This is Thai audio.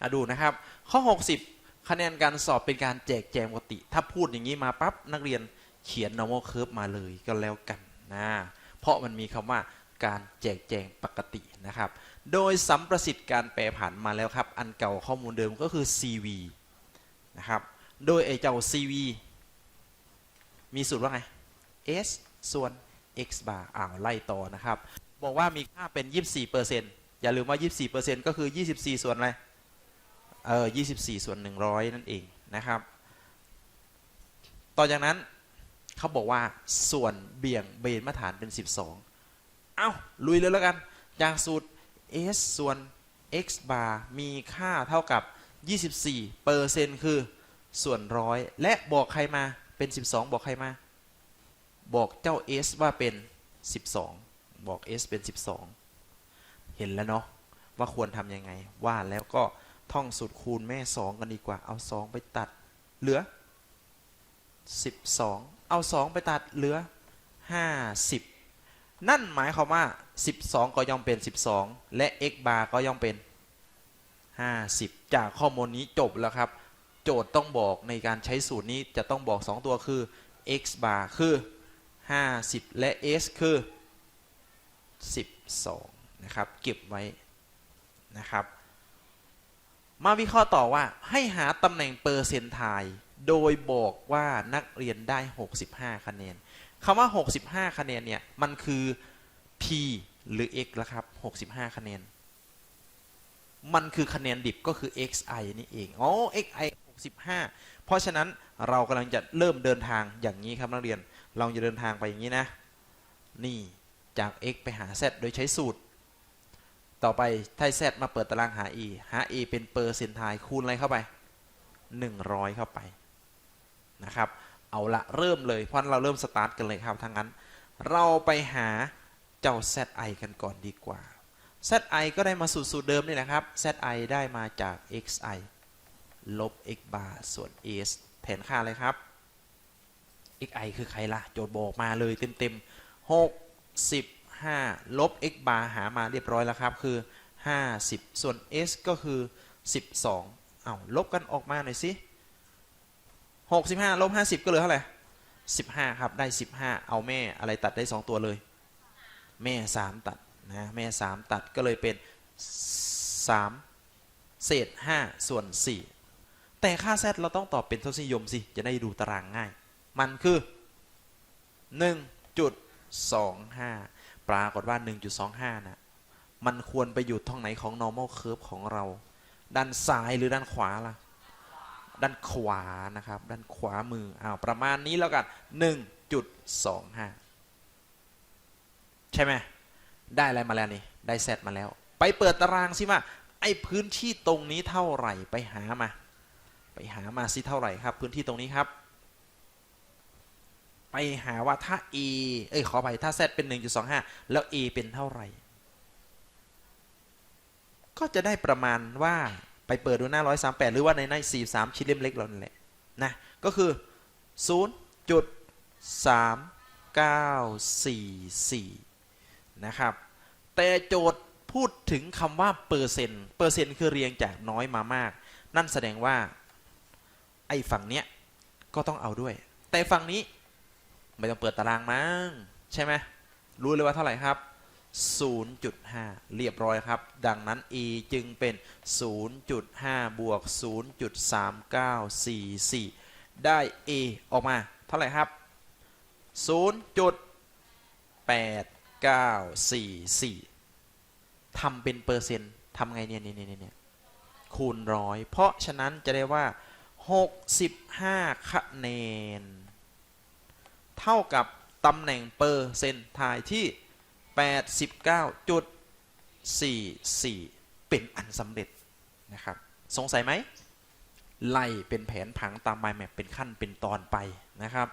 อะดูนะครับ ข้อ 60 คะแนนการสอบเป็นการแจกแจงปกติ ถ้าพูดอย่างนี้มาปั๊บนักเรียนเขียน normal curve มาเลยก็แล้วกันนะเพราะมันมีคำว่าการแจกแจงปกตินะครับ โดยสัมประสิทธิ์การแปรผันมาแล้วครับ อันเก่าข้อมูลเดิมก็คือ CV นะครับ โดยไอ้เจ้า CV มีสูตรว่าไง S ส่วน x bar อ้าวไล่ต่อนะครับ บอกว่ามีค่าเป็น 24%อย่าลืมว่า 24%ก็คือ 24 ส่วนอะไร เออ24 ส่วน 100 นั่นเองนะครับ ต่อจากนั้นเขาบอกว่าส่วนเบี่ยงเบนมาตรฐานเป็น 12 เอ้า ลุยเลยแล้วกัน จากสูตร s ส่วน x bar มีค่าเท่ากับ 24เปอร์เซ็นต์คือส่วนร้อยและบอกใครมาเป็น 12 บอกใครมา บอกเจ้า s ว่าเป็น 12 บอก s เป็น 12 เห็นแล้วเนาะว่าควรทำยังไงว่าแล้วก็ ท่องสูตรคูณแม่2กันดีกว่า เอา2ไปตัด เหลือ12เอา2ไปตัดเหลือ50นั่นหมายความว่า12ก็ย่อมเป็น12และ x bar ก็ย่อมเป็น50จากข้อมูลนี้จบแล้วครับ โจทย์ต้องบอกในการใช้สูตรนี้จะต้องบอก2ตัวคือ x bar คือ50และ s คือ12นะครับ เก็บไว้นะครับ มาวิเคราะห์ต่อว่าให้หาตำแหน่งเปอร์เซนต์ไทล์โดยบอกว่านักเรียนได้ 65 คะแนนคำว่า 65 คะแนนเนี่ย มันคือ p หรือ x ล้วครับ 65 คะแนน มันคือคะแนนดิบก็คือ xi นี่เอง อ๋อ xi 65 เพราะฉะนั้นเรากำลังจะเริ่มเดินทางอย่างนี้ครับนักเรียน เราจะเดินทางไปอย่างนี้นะ นี่จาก x ไปหา z โดยใช้สูตร ต่อไปถ้า z มาเปิดตารางหา e หา e เป็นเปอร์เซนต์ไทล์คูณอะไรเข้าไป 100 เข้าไปนะครับ เอาละเริ่มเลยเพราะเราเริ่มสตาร์ทกันเลยครับทั้งนั้น เราไปหาเจ้า zi กันก่อนดีกว่า zi ก็ได้มาสูตรสูตรเดิมนี่นะครับ zi ได้มาจาก xi ลบ x bar ส่วน s แทนค่าอะไรครับ xi คือใครล่ะ โจทย์บอกมาเลยเต็มๆ 5 ลบ x bar หามาเรียบร้อยแล้วครับ คือ 50 ส่วน s ก็คือ 12 เอาลบกันออกมาหน่อยสิ65 ลบ 50 ก็เหลือเท่าไหร่15 ครับ ได้ 15 เอาแม่อะไรตัดได้ 2 ตัวเลย แม่ 3 ตัดนะแม่ 3 ตัดก็เลยเป็น 3 เศษ 5 ส่วน 4 แต่ค่า z เราต้องตอบเป็นทศนิยมสิ จะได้ดูตารางง่าย มันคือ 1.25 ปรากฏว่า 1.25 นะ มันควรไปอยู่ท่องไหนของ normal curve ของเรา ด้านซ้ายหรือด้านขวาล่ะ ด้านขวานะครับ ด้านขวามืออ้าวประมาณนี้แล้วกัน 1.25 ใช่ไหม ได้อะไรมาแล้วนี่ ได้เซตมาแล้ว ไปเปิดตารางสิว่า ไอ้พื้นที่ตรงนี้เท่าไหร่ ไปหามา ไปหามาสิเท่าไหร่ครับ พื้นที่ตรงนี้ครับ ไปหาว่าถ้า a เอ้ยขอไปถ้า z เป็น 1.25 แล้ว a เป็นเท่าไหร่ ก็จะได้ประมาณว่าไปเปิดดูหน้า 138 หรือว่าในหน้า43 ชิ้นเล่มเล็กเรานั่นแหละนะก็คือ 0.3944 นะครับ แต่โจทย์พูดถึงคำว่าเปอร์เซ็นต์เปอร์เซ็นต์คือเรียงจากน้อยมามาก นั่นแสดงว่าไอ้ฝั่งเนี้ยก็ต้องเอาด้วย แต่ฝั่งนี้ ไม่ต้องเปิดตารางมั้งใช่ไหมรู้เลยว่าเท่าไหร่ครับ 0.5 เรียบร้อยครับ ดังนั้น e จึงเป็น 0.5 บวก 0.3944 ได้ a ออกมาเท่าไหร่ครับ 0.8944ทำเป็นเปอร์เซ็นต์ทำไงเนี่ยเนี่ยเนี่ยเนี่ยคูณร้อยเพราะฉะนั้นจะได้ว่า 65 คะแนน เท่ากับตำแหน่งเปอร์เซนต์ทายที่ 89.44 เป็นอันสำเร็จนะครับ สงสัยไหม ไล่เป็นแผนผังตามไมล์แมปเป็นขั้นเป็นตอนไปนะครับ